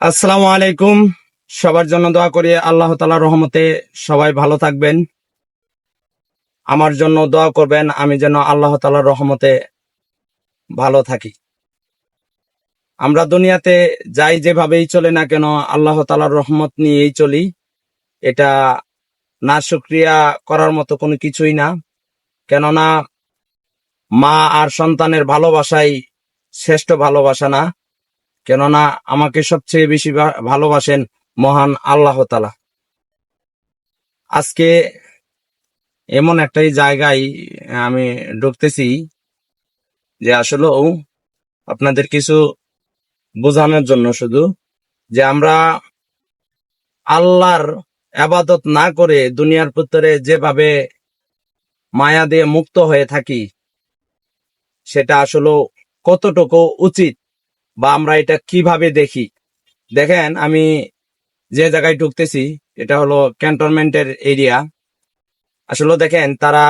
আসসালামু আলাইকুম। সবার জন্য দোয়া করি আল্লাহ তালার রহমতে সবাই ভালো থাকবেন। আমার জন্য দোয়া করবেন, আমি যেন আল্লাহ তালার রহমতে ভালো থাকি। আমরা দুনিয়াতে যাই যেভাবেই চলে না কেন, আল্লাহ তালার রহমত নিয়েই চলি। এটা না শুক্রিয়া করার মতো কোনো কিছুই না। কেননা মা আর সন্তানের ভালোবাসাই শ্রেষ্ঠ ভালোবাসা না। কেননা আমাকে সবচেয়ে বেশি ভালোবাসেন মহান আল্লাহ তালা। আজকে এমন একটাই জায়গায় আমি ঢুকতেছি যে আসলেও আপনাদের কিছু বোঝানোর জন্য শুধু, যে আমরা আল্লাহর আবাদত না করে দুনিয়ার পুত্রে যেভাবে মায়া দিয়ে মুক্ত হয়ে থাকি, সেটা আসলে কতটুকু উচিত? বা আমরা এটা কীভাবে দেখি? দেখেন, আমি যে জায়গায় ঢুকতেছি, এটা হলো ক্যান্টনমেন্টের এরিয়া। আসলে দেখেন, তারা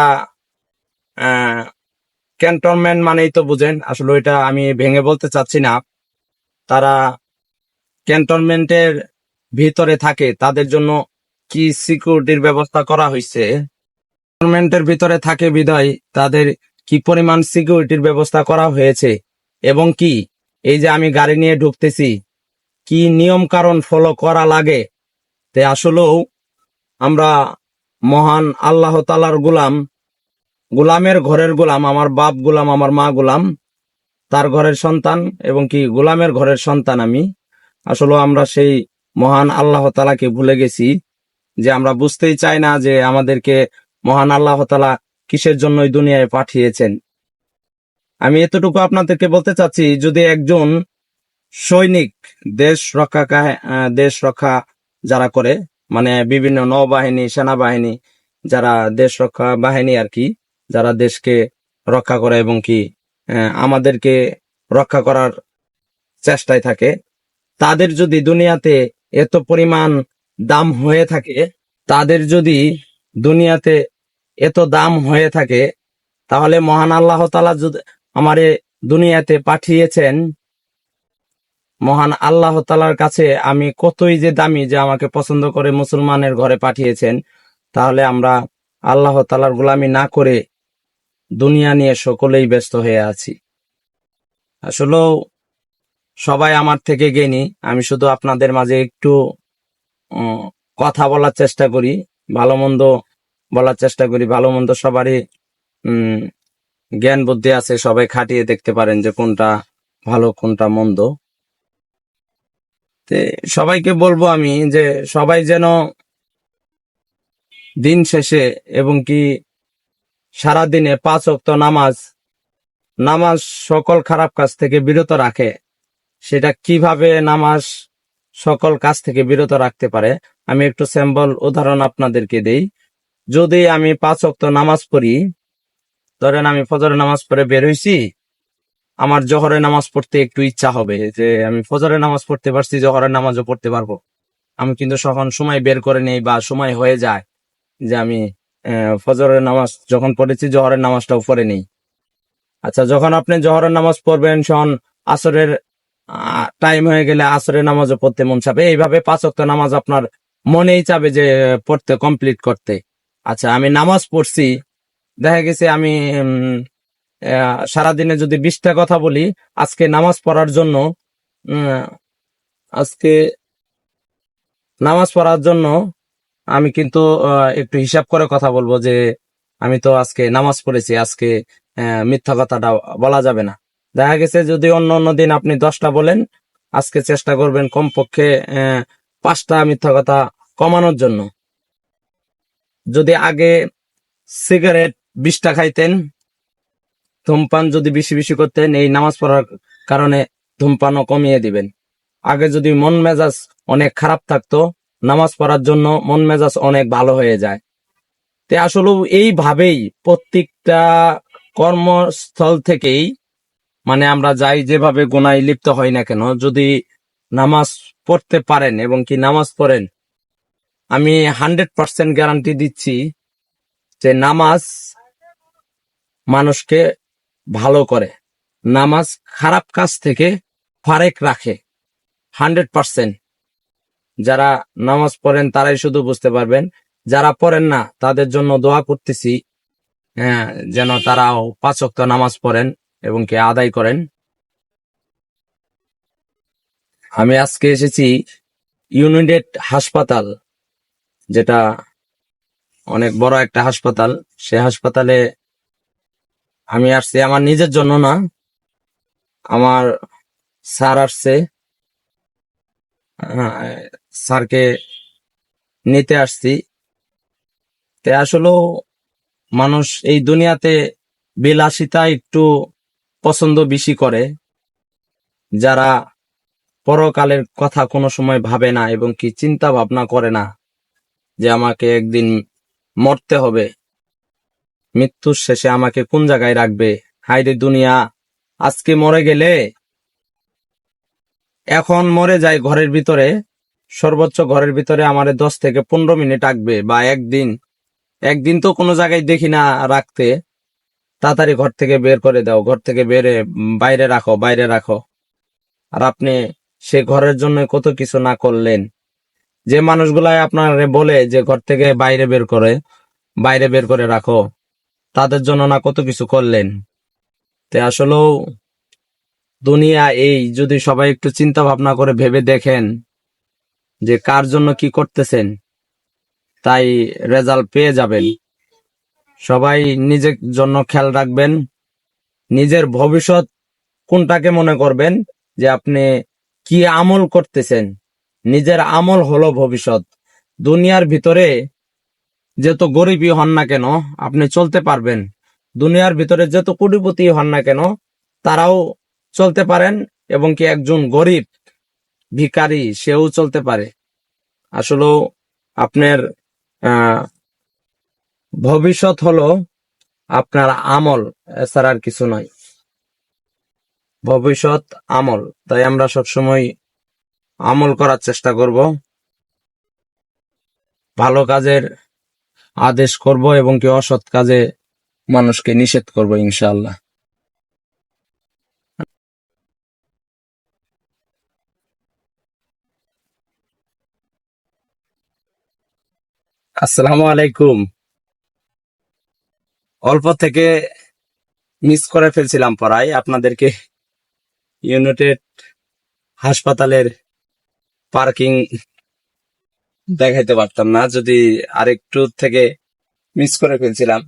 ক্যান্টনমেন্ট মানেই তো বুঝেন, আসলে এটা আমি ভেঙে বলতে চাচ্ছি না। তারা ক্যান্টনমেন্টের ভিতরে থাকে, তাদের জন্য কি সিকিউরিটির ব্যবস্থা করা হয়েছে ক্যান্টনমেন্টের ভিতরে থাকে বিধায় তাদের কি পরিমাণ সিকিউরিটির ব্যবস্থা করা হয়েছে এবং কি? এই যে আমি গাড়ি নিয়ে ঢুকতেছি, কি নিয়ম কারণ ফলো করা লাগে? তে আসলেও আমরা মহান আল্লাহ তালার গুলাম, গুলামের ঘরের গুলাম, আমার বাপ গুলাম, আমার মা গুলাম, তার ঘরের সন্তান এবং কি গোলামের ঘরের সন্তান আমি। আসলে আমরা সেই মহান আল্লাহ তালাকে ভুলে গেছি যে আমরা বুঝতেই চাই না যে আমাদেরকে মহান আল্লাহ তালা কিসের জন্য দুনিয়ায় পাঠিয়েছেন। আমি এতটুকু আপনাদেরকে বলতে চাচ্ছি, যদি একজন সৈনিক দেশ রক্ষা দেশ রক্ষা যারা করে মানে বিভিন্ন নৌবাহিনী, সেনাবাহিনী, যারা দেশ রক্ষা বাহিনী আর কি, যারা দেশকে রক্ষা করে এবং কি আমাদেরকে রক্ষা করার চেষ্টায় থাকে, তাদের যদি দুনিয়াতে এত পরিমাণ দাম হয়ে থাকে, তাদের যদি দুনিয়াতে এত দাম হয়ে থাকে, তাহলে মহান আল্লাহ তালা আমারে দুনিয়াতে পাঠিয়েছেন। মহান আল্লাহ তালার কাছে আমি কতই যে দামি যে আমাকে পছন্দ করে মুসলমানের ঘরে পাঠিয়েছেন, তাহলে আমরা আল্লাহ তালার গোলামি না করে দুনিয়া নিয়ে সকলেই ব্যস্ত হয়ে আছি। আসলেও সবাই আমার থেকে জ্ঞানী, আমি শুধু আপনাদের মাঝে একটু কথা বলার চেষ্টা করি, ভালো মন্দ বলার চেষ্টা করি, ভালো মন্দ সবারই জ্ঞান বুদ্ধি আছে, সবাই খাটিয়ে দেখতে পারেন যে কোনটা ভালো, কোনটা মন্দ। সবাইকে বলব আমি যে সবাই যেন দিন শেষে এবং কি সারা দিনে পাঁচ অক্ত নামাজ নামাজ সকল খারাপ কাজ থেকে বিরত রাখে, সেটা কীভাবে নামাজ সকল কাজ থেকে বিরত রাখতে পারে? আমি একটু স্যাম্পল উদাহরণ আপনাদেরকে দেই। যদি আমি পাঁচ অক্ত নামাজ পড়ি ধরেন আমি ফজরের নামাজ পড়ে বের হইছি, আমার জহরের নামাজ পড়তে একটু ইচ্ছা হবে যে আমি ফজরের নামাজ পড়তে পারছি, জহরের নামাজও পড়তে পারব। আমি কিন্তু সখন সময় বের করে নেই বা সময় হয়ে যায় যে আমি ফজরের নামাজ যখন পড়েছি জহরের নামাজটাও পড়ে নেই। আচ্ছা যখন আপনি জহরের নামাজ পড়বেন তখন আসরের টাইম হয়ে গেলে আসরের নামাজও পড়তে মন চাবে। এইভাবে পাঁচ ওয়াক্ত নামাজ আপনার মনেই চাবে যে, পড়তে কমপ্লিট করতে। আচ্ছা আমি নামাজ পড়ছি দেখা গেছে আমি সারাদিনে যদি বিশটা কথা বলি, আজকে নামাজ পড়ার জন্য আজকে নামাজ পড়ার জন্য আমি কিন্তু একটু হিসাব করে কথা বলব যে আমি তো আজকে নামাজ পড়েছি, আজকে মিথ্যা কথাটা বলা যাবে না। দেখা গেছে যদি অন্য অন্য দিন আপনি দশটা বলেন, আজকে চেষ্টা করবেন কমপক্ষে পাঁচটা মিথ্যা কথা কমানোর জন্য। যদি আগে সিগারেট বিশটা খাইতেন। ধূমপান যদি বেশি বেশি করতেন, এই নামাজ পড়ার কারণে ধূমপানও কমিয়ে দিবেন। আগে যদি মন মেজাজ অনেক খারাপ থাকতো, নামাজ পড়ার জন্য মন মেজাজ অনেক ভালো হয়ে যায়। তে আসলে এইভাবেই প্রত্যেকটা কর্মস্থল থেকেই মানে আমরা যাই যেভাবে গোনায় লিপ্ত হই না কেন, যদি নামাজ পড়তে পারেন এবং কি নামাজ পড়েন, আমি হান্ড্রেড পার্সেন্ট গ্যারান্টি দিচ্ছি যে নামাজ মানুষকে ভালো করে। নামাজ খারাপ কাজ থেকে ফারেক রাখে। Hundred percent. যারা নামাজ পড়েন, তারাই শুধু বুঝতে পারবেন, যারা পড়েন না, তাদের জন্য দোয়া করতেছি হ্যাঁ যেন তারাও পাঁচ ওয়াক্ত নামাজ পড়েন এবং কে আদায় করেন। আমি আজকে এসেছি ইউনাইটেড হাসপাতাল, যেটা অনেক বড় একটা হাসপাতাল। সে হাসপাতালে আমি আসছি আমার নিজের জন্য না। আমার স্যার আসছে। আহ, স্যারকে নিতে আসছি। তে আসলেও মানুষ এই দুনিয়াতে বিলাসিতা একটু পছন্দ বেশি করে। যারা পরকালের কথা কোনো সময় ভাবে না এবং কি চিন্তা ভাবনা করে না যে আমাকে একদিন মরতে হবে। মৃত্যুর শেষে আমাকে কোন জায়গায় রাখবে? হাইরে দুনিয়া, আজকে মরে গেলে? এখন মরে যায় ঘরের ভিতরে, সর্বোচ্চ ঘরের ভিতরে আমারে দশ থেকে পনেরো মিনিট রাখবে বা একদিন। একদিন তো কোনো জায়গায় দেখি না রাখতে। তাড়াতাড়ি ঘর থেকে বের করে দাও, ঘর থেকে বেরে বাইরে রাখো বাইরে রাখো। আর আপনি সে ঘরের জন্য কত কিছু না করলেন। যে মানুষগুলাই আপনার বলে যে ঘর থেকে বাইরে বের করে, বাইরে বের করে রাখো। তাদের জন্য না কত কিছু করলেন। তে আসলেও দুনিয়া এই, যদি সবাই একটু চিন্তা ভাবনা করে ভেবে দেখেন যে কার জন্য কি করতেছেন, তাই রেজাল্ট পেয়ে যাবেন। সবাই নিজের জন্য খেয়াল রাখবেন, নিজের ভবিষ্যৎ কোনটাকে মনে করবেন যে আপনি কি আমল করতেছেন। নিজের আমল হলো ভবিষ্যৎ। দুনিয়ার ভিতরে যত গরিবই হন না কেন, আপনি চলতে পারবেন। দুনিয়ার ভিতরে যত কোটিপতি হন না কেন, তারাও চলতে পারেন এবং কি একজন গরিব ভিখারি সেও চলতে পারে। আসলেও আপনার ভবিষ্যৎ হলো আপনার আমল, এছাড়া আর কিছু নয়। ভবিষ্যৎ আমল, তাই আমরা সবসময় আমল করার চেষ্টা করব। ভালো কাজের আদেশ করব এবং কি অসৎ কাজে মানুষকে নিষেধ করব, ইনশাআল্লাহ। আসসালামু আলাইকুম। অল্প থেকে মিস করে ফেলছিলাম পড়াই আপনাদেরকে ইউনাইটেড হাসপাতালের পার্কিং দেখাইতে পারতাম না যদি আরেকটু থেকে মিস করে ফেলছিলাম।